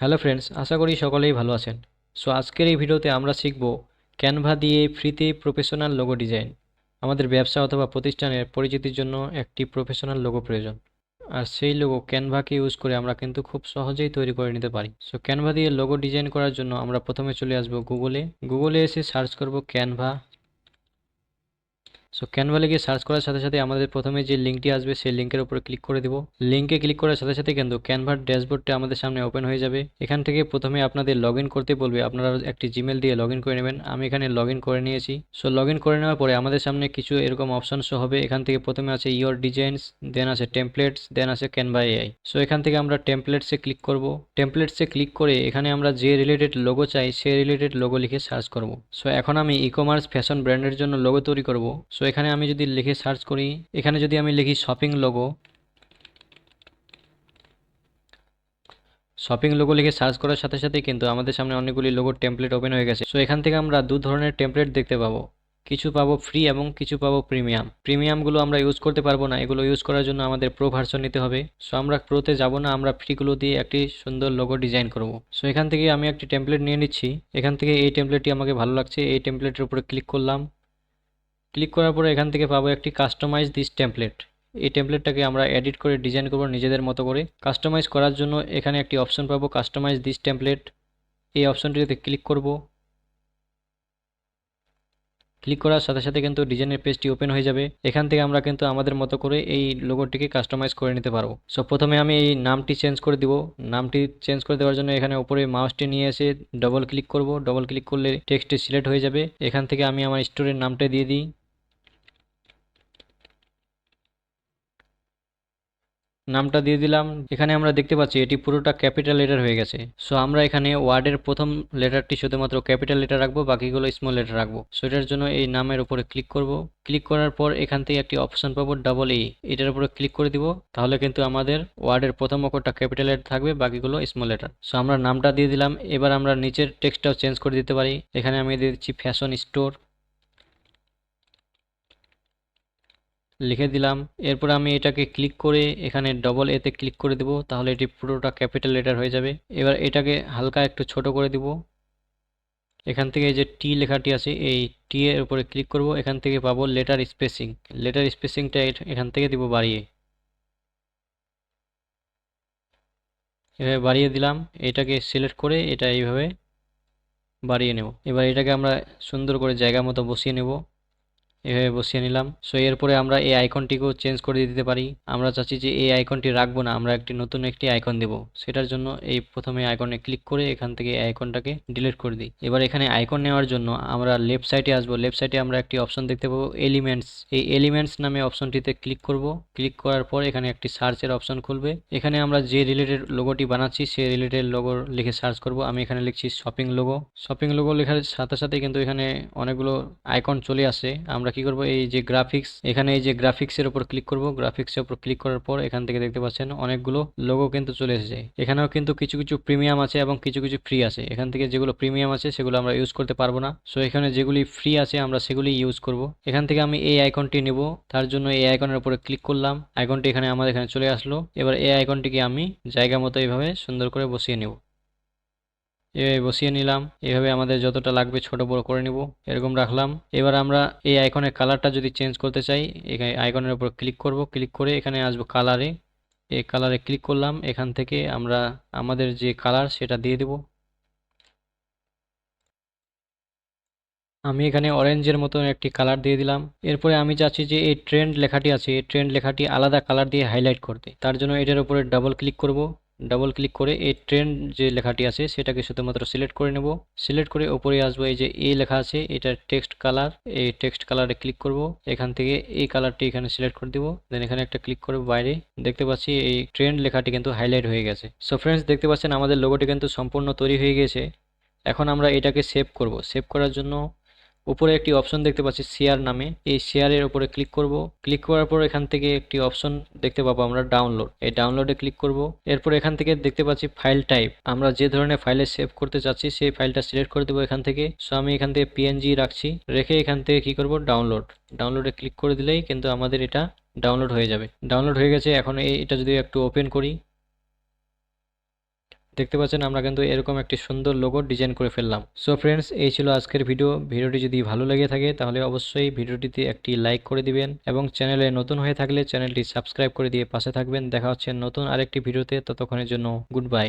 Hello friends, আশা করি সকলেই ভালো আছেন। সো আজকের এই ভিডিওতে আমরা শিখব ক্যানভা দিয়ে ফ্রিতে প্রফেশনাল লোগো ডিজাইন। আমাদের ব্যবসা অথবা প্রতিষ্ঠানের পরিচিতির জন্য একটি প্রফেশনাল লোগো প্রয়োজন। আর সেই লোগো ক্যানভাকে ইউজ করে আমরা কিন্তু খুব সহজেই তৈরি করে নিতে পারি। সো ক্যানভা দিয়ে লোগো ডিজাইন করার জন্য আমরা প্রথমে চলে আসব গুগলে। গুগলে এসে সার্চ করব ক্যানভা সো ক্যানভা লিখে সার্চ করার সাথে সাথে আমাদের প্রথমে যে লিঙ্কটি আসবে, সেই লিঙ্কের উপরে ক্লিক করে দিব। লিঙ্কে ক্লিক করার সাথে সাথে কিন্তু ক্যানভার ড্যাশবোর্ডটা আমাদের সামনে ওপেন হয়ে যাবে। এখান থেকে প্রথমে আপনাদের লগ করতে বলবে। আপনারা একটি জিমেল দিয়ে লগ করে নেবেন। আমি এখানে লগ করে নিয়েছি। সো লগ করে নেওয়ার পরে আমাদের সামনে কিছু এরকম অপশন শো হবে। এখান থেকে প্রথমে আছে ইয়োর ডিজাইনস দেন আছে টেমপ্লেটস দেন আছে ক্যানভা এআই সো এখান থেকে আমরা টেমপ্লেটসে ক্লিক করব। টেমপ্লেটসে ক্লিক করে এখানে আমরা যে রিলেটেড লোগো চাই, সেই রিলেটেড লোগো লিখে সার্চ করব। সো এখন আমি ই কমার্স ফ্যাশন ব্র্যান্ডের জন্য লোগো তৈরি করব। সো এখানে আমি যদি লিখে সার্চ করি, এখানে যদি আমি লিখি শপিং লোগো শপিং লোগো লিখে সার্চ করার সাথে সাথে কিন্তু আমাদের সামনে অনেকগুলি লোগো টেমপ্লেট ওপেন হয়ে গেছে। সো এখান থেকে আমরা দু ধরনের টেমপ্লেট দেখতে পাবো। কিছু পাবো ফ্রি এবং কিছু পাবো প্রিমিয়াম প্রিমিয়ামগুলো আমরা ইউজ করতে পারব না, এগুলো ইউজ করার জন্য আমাদের প্রো ভার্সন নিতে হবে। সো আমরা প্রোতে যাব না, আমরা ফ্রিগুলো দিয়ে একটি সুন্দর লোগো ডিজাইন করব। সো এখান থেকে আমি একটি টেমপ্লেট নিয়ে নিচ্ছি। এখান থেকে এই টেমপ্লেটটি আমাকে ভালো লাগছে, এই টেমপ্লেটের উপরে ক্লিক করলাম। ক্লিক করার পরে এখান থেকে পাবো একটি কাস্টমাইজ দিস টেমপ্লেট। এই টেমপ্লেটটাকে আমরা এডিট করে ডিজাইন করব নিজেদের মতো করে। কাস্টমাইজ করার জন্য এখানে একটি অপশন পাবো কাস্টমাইজ দিস টেমপ্লেট। এই অপশনটিতে ক্লিক করব। ক্লিক করার সাথে সাথে কিন্তু ডিজাইনের পেজটি ওপেন হয়ে যাবে। এখান থেকে আমরা কিন্তু আমাদের মতো করে এই লোগোটিকে কাস্টমাইজ করে নিতে পারব। সো প্রথমে আমি এই নামটি চেঞ্জ করে দিব। নামটি চেঞ্জ করে দেওয়ার জন্য এখানে উপরে মাউসটি নিয়ে এসে ডবল ক্লিক করব। ডবল ক্লিক করলে টেক্সটটি সিলেক্ট হয়ে যাবে। এখান থেকে আমি আমার স্টোরের নামটা দিয়ে দিই। নামটা দিয়ে দিলাম। এখানে আমরা দেখতে পাচ্ছি এটি পুরোটা ক্যাপিটাল লেটার হয়ে গেছে। সো আমরা এখানে ওয়ার্ডের প্রথম লেটারটি শুধুমাত্র ক্যাপিটাল লেটার রাখব, বাকিগুলো স্মল লেটার রাখব। সো এটার জন্য এই নামের উপরে ক্লিক করব। ক্লিক করার পর এখান থেকে একটি অপশন পাবো ডাবল ই এটার উপরে ক্লিক করে দিব, তাহলে কিন্তু আমাদের ওয়ার্ডের প্রথম অক্ষরটা ক্যাপিটাল লেটার থাকবে, বাকিগুলো স্মল লেটার সো আমরা নামটা দিয়ে দিলাম। এবার আমরা নিচের টেক্সটটাও চেঞ্জ করে দিতে পারি। এখানে আমি দিয়ে দিচ্ছি ফ্যাশন স্টোর লিখে দিলাম। এরপর আমি এটাকে ক্লিক করে এখানে ডবল এতে ক্লিক করে দেব, তাহলে এটি পুরোটা ক্যাপিটাল লেটার হয়ে যাবে। এবার এটাকে হালকা একটু ছোট করে দিব। এখান থেকে যে টি লেখাটি আছে, এই টি এর উপরে ক্লিক করব। এখান থেকে পাবো লেটার স্পেসিং লেটার স্পেসিংটা এখান থেকে দিব বাড়িয়ে। এভাবে বাড়িয়ে দিলাম। এটাকে সিলেক্ট করে এটা এইভাবে বাড়িয়ে নেব। এবার এটাকে আমরা সুন্দর করে জায়গা মতো বসিয়ে নেব। এভাবে বসিয়ে নিলাম। সো এরপরে আমরা এই আইকনটিকেও চেঞ্জ করে দিতে পারি। আমরা চাচ্ছি যে এই আইকনটি রাখব না, আমরা একটি নতুন একটি আইকন দেব। সেটার জন্য এই প্রথমে আইকনে ক্লিক করে এখান থেকে আইকনটাকে ডিলিট করে দিই। এবার এখানে আইকন নেওয়ার জন্য আমরা লেফট সাইডে আসব। লেফট সাইডে আমরা একটি অপশন দেখতে পাবো এলিমেন্টস এই এলিমেন্টস নামে অপশনটিতে ক্লিক করব। ক্লিক করার পর এখানে একটি সার্চের অপশন খুলবে। এখানে আমরা যে রিলেটেড লোগোটি বানাচ্ছি, সেই রিলেটেড লোগো লিখে সার্চ করব। আমি এখানে লিখছি শপিং লোগো শপিং লোগো লেখার সাথে সাথে কিন্তু এখানে অনেকগুলো আইকন চলে আসে। আমরা কি করব? এই যে গ্রাফিক্স এখানে এই যে গ্রাফিক্সের উপর ক্লিক করব। গ্রাফিক্সের উপর ক্লিক করার পর এখান থেকে দেখতে পাচ্ছেন অনেকগুলো লোগো কিন্তু চলে এসেছে। এখানেও কিন্তু কিছু কিছু প্রিমিয়াম আছে এবং কিছু কিছু ফ্রি আছে। এখান থেকে যেগুলো প্রিমিয়াম আছে সেগুলো আমরা ইউজ করতে পারব না। সো এখানে যেগুলি ফ্রি আছে আমরা সেগুলি ইউজ করব। এখান থেকে আমি এই আইকনটি নেব। তার জন্য এই আইকনের উপরে ক্লিক করলাম। আইকনটি এখানে আমাদের এখানে চলে আসলো। এবার এই আইকনটিকে আমি জায়গা মতো এইভাবে সুন্দর করে বসিয়ে নেব। এভাবে বসিয়ে নিলাম। এভাবে আমাদের যতটা লাগবে ছোট বড় করে নিব। এরকম রাখলাম। এবার আমরা এই আইকনের কালারটা যদি চেঞ্জ করতে চাই, এখানে আইকনের উপর ক্লিক করব। ক্লিক করে এখানে আসব কালারে। এই কালারে ক্লিক করলাম। এখান থেকে আমরা আমাদের যে কালার সেটা দিয়ে দেব। আমি এখানে অরেঞ্জের মতন একটি কালার দিয়ে দিলাম। এরপরে আমি চাচ্ছি যে এই ট্রেন্ড লেখাটি আছে। এই ট্রেন্ড লেখাটি আলাদা কালার দিয়ে হাইলাইট করতে। তার জন্য এটার উপরে ডাবল ক্লিক করব। ডাবল ক্লিক করে এই ট্রেন্ড যে লেখাটি আছে, সেটাকে শুধুমাত্র সিলেক্ট করে নেব। সিলেক্ট করে ওপরে আসব এই যে এ লেখা আছে, এটার টেক্সট কালার এই টেক্সট কালারে ক্লিক করব। এখান থেকে এই কালারটি এখানে সিলেক্ট করে দিব। দেন এখানে একটা ক্লিক করব বাইরে। দেখতে পাচ্ছি এই ট্রেন্ড লেখাটি কিন্তু হাইলাইট হয়ে গেছে। সো ফ্রেন্ডস দেখতে পাচ্ছেন আমাদের লোগোটি কিন্তু সম্পূর্ণ তৈরি হয়ে গেছে। এখন আমরা এটাকে সেভ করব। সেভ করার জন্য উপরে একটি অপশন দেখতে পাচ্ছি শেয়ার নামে। এই শেয়ারের উপরে ক্লিক করব। ক্লিক করার পর এখান থেকে একটি অপশন দেখতে পাবো আমরা ডাউনলোড এই ডাউনলোডে ক্লিক করব। এরপর এখান থেকে দেখতে পাচ্ছি ফাইল টাইপ আমরা যে ধরনের ফাইলে সেভ করতে চাচ্ছি, সেই ফাইলটা সিলেক্ট করে দেবো এখান থেকে। সো আমি এখান থেকে পিএনজি রাখছি। রেখে এখান থেকে কি করব? ডাউনলোড ডাউনলোডে ক্লিক করে দিলেই কিন্তু আমাদের এটা ডাউনলোড হয়ে যাবে। ডাউনলোড হয়ে গেছে। এখন এটা যদি একটু ওপেন করি দেখতে পাচ্ছেন, আমরা কিন্তু এরকম একটি সুন্দর লোগো ডিজাইন করে ফেললাম। সো ফ্রেন্ডস এই ছিল আজকের ভিডিও ভিডিওটি যদি ভালো লেগে থাকে, তাহলে অবশ্যই ভিডিওটিতে একটি লাইক করে দিবেন এবং চ্যানেলে নতুন হয়ে থাকলে চ্যানেলটি সাবস্ক্রাইব করে দিয়ে পাশে থাকবেন। দেখা হচ্ছে নতুন আরেকটি ভিডিওতে ততক্ষণের জন্য গুড বাই